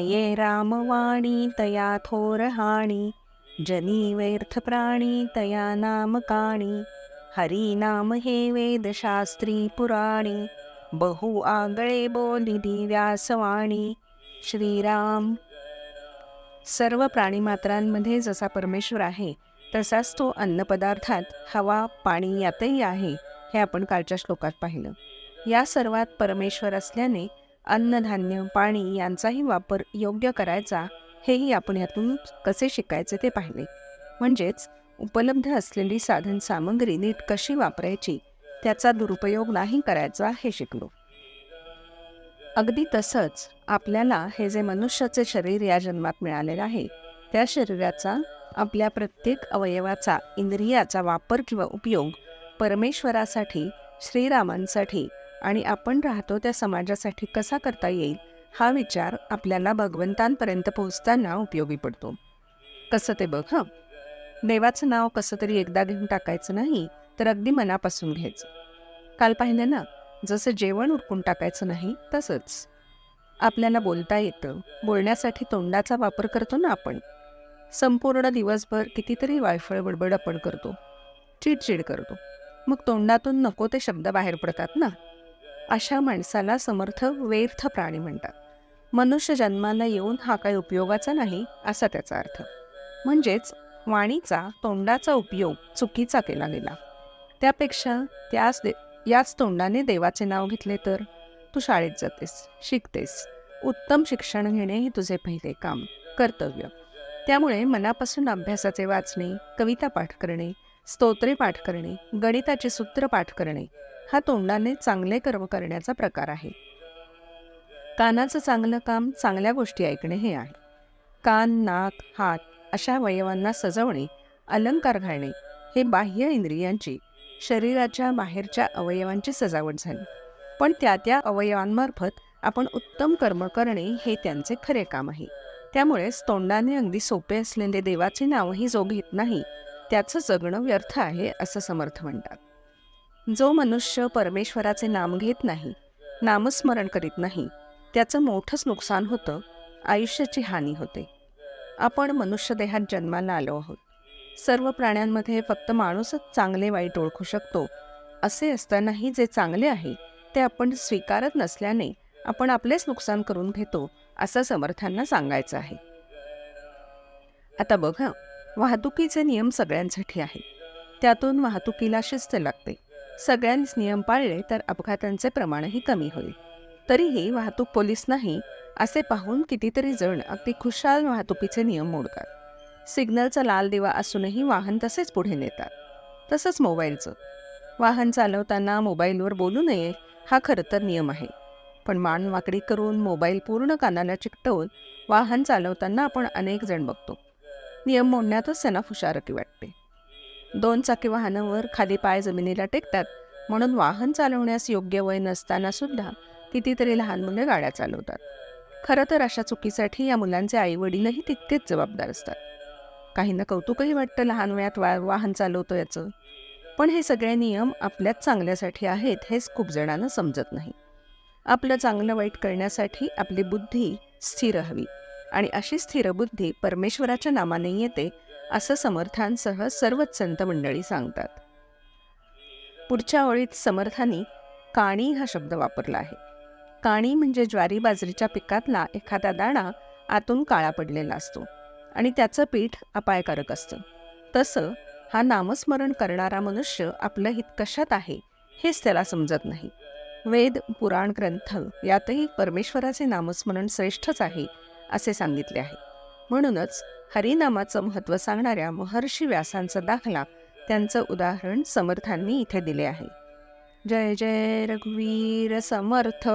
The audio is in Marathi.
नये रामवाणी तया थोरहाणी जनी व्यर्थ प्राणी तया नामकाणी हरी नाम हे वेदशास्त्री पुराणी. बहु आगळे बोलिली व्यासवाणी श्रीराम. सर्व प्राणीमात्रांमध्ये जसा परमेश्वर आहे तसाच तो अन्नपदार्थात हवा पाणी यातही आहे हे आपण कालच्या श्लोकात पाहिलं. या सर्वात परमेश्वर असल्याने अन्नधान्य पाणी यांचाही वापर योग्य करायचा हेही आपण यातून कसे शिकायचे ते पाहिले. म्हणजेच उपलब्ध असलेली साधन सामग्री नीट कशी वापरायची त्याचा दुरुपयोग नाही करायचा हे शिकलो. अगदी तसंच आपल्याला हे जे मनुष्याचे शरीर या जन्मात मिळालेलं आहे त्या शरीराचा आपल्या प्रत्येक अवयवाचा इंद्रियाचा वापर किंवा उपयोग परमेश्वरासाठी श्रीरामांसाठी आणि आपण राहतो त्या समाजासाठी कसा करता येईल हा विचार आपल्याला भगवंतांपर्यंत पोहोचताना उपयोगी पडतो. कसं ते बघ हं. देवाचं नाव कसं तरी एकदा घेऊन टाकायचं नाही तर अगदी मनापासून घ्यायचं. काल पाहिलं ना जसं जेवण उरकून टाकायचं नाही तसंच. आपल्याला बोलता येतं बोलण्यासाठी तोंडाचा वापर करतो ना आपण. संपूर्ण दिवसभर कितीतरी वायफळ बडबड आपण करतो. चिडचिड करतो. मग तोंडातून नको ते शब्द बाहेर पडतात ना. अशा माणसाला समर्थ व्यर्थ प्राणी म्हणतात. मनुष्य जन्माला येऊन हा काही उपयोगाचा नाही असा त्याचा अर्थ. म्हणजेच वाणीचा तोंडाचा उपयोग चुकीचा केला गेला. त्यापेक्षा त्याच दे याच तोंडाने देवाचे नाव घेतले तर? तू शाळेत जातेस शिकतेस. उत्तम शिक्षण घेणे हे तुझे पहिले काम कर्तव्य. त्यामुळे मनापासून अभ्यासाचे वाचणे कविता पाठ करणे स्तोत्रे पाठ करणे गणिताचे सूत्र पाठ करणे हा तोंडाने चांगले कर्म करण्याचा प्रकार आहे. कानाचं चांगलं काम चांगल्या गोष्टी ऐकणे हे आहे. कान नाक हात अशा अवयवांना सजवणे अलंकार घालणे हे बाह्य इंद्रियांची शरीराच्या बाहेरच्या अवयवांची सजावट झाली. पण त्या त्या अवयवांमार्फत आपण उत्तम कर्म करणे हे त्यांचे खरे काम आहे. त्यामुळेच तोंडाने अगदी सोपे असलेले देवाचे नावही जो घेत नाही त्याचं जगणं व्यर्थ आहे असं समर्थ म्हणतात. जो मनुष्य परमेश्वराचे नाम घेत नाही नामस्मरण करीत नाही त्याचं मोठंच नुकसान होतं आयुष्याची हानी होते. आपण मनुष्य देहात जन्माला आलो आहोत. सर्व प्राण्यांमध्ये फक्त माणूसच चांगले वाईट ओळखू शकतो असे असतानाही जे चांगले आहे ते आपण स्वीकारत नसल्याने आपण आपलेच नुकसान करून घेतो असं समर्थांना सांगायचं आहे. आता बघा वाहतुकीचे नियम सगळ्यांसाठी आहेत. त्यातून वाहतुकीला शिस्त लागते. सगळ्यांनीच नियम पाळले तर अपघातांचे प्रमाणही कमी होईल. तरीही वाहतूक पोलीस नाही असे पाहून कितीतरी जण अगदी खुशाल वाहतुकीचे नियम मोडतात. सिग्नलचा लाल दिवा असूनही वाहन तसेच पुढे नेतात. तसंच मोबाईलचं. वाहन चालवताना मोबाईलवर बोलू नये हा खरं तर नियम आहे. पण मान वाकडी करून मोबाईल पूर्ण कानाला चिकटवून वाहन चालवताना आपण अनेक जण बघतो. नियम मोडण्यातच त्यांना फुशारकी वाटते. दोन चाकी वाहनावर खाली पाय जमिनीला टेकतात. म्हणून वाहन चालवण्यास योग्य वय नसताना सुद्धा कितीतरी लहान मुले गाड्या चालवतात. खरं तर अशा चुकीसाठी या मुलांचे आईवडीलही तितकेच जबाबदार असतात. काहींना कौतुकही वाटतं लहान वयात वा वाहन चालवतो याचं पण हे सगळे नियम आपल्याच चांगल्यासाठी आहेत हेच खूप जणांना समजत नाही. आपलं चांगलं वाईट करण्यासाठी आपली बुद्धी स्थिर हवी. आणि अशी स्थिर बुद्धी परमेश्वराच्या नामाने येते असं समर्थांसह सर्वच संत मंडळी सांगतात. पुढच्या ओळीत समर्थांनी काणी हा शब्द वापरला आहे. काणी म्हणजे ज्वारी बाजरीच्या पिकातला एखादा दाणा आतून काळा पडलेला असतो आणि त्याचं पीठ अपायकारक असतं. तसं हा नामस्मरण करणारा मनुष्य आपलं हित कशात आहे हेच त्याला समजत नाही. वेद पुराण ग्रंथ यातही परमेश्वराचे नामस्मरण श्रेष्ठच आहे असे सांगितले आहे. म्हणूनच हरिनामाचं महत्त्व सांगणाऱ्या महर्षी व्यासांचा दाखला त्यांचं उदाहरण समर्थांनी इथे दिले आहे. जय जय रघुवीर समर्थ!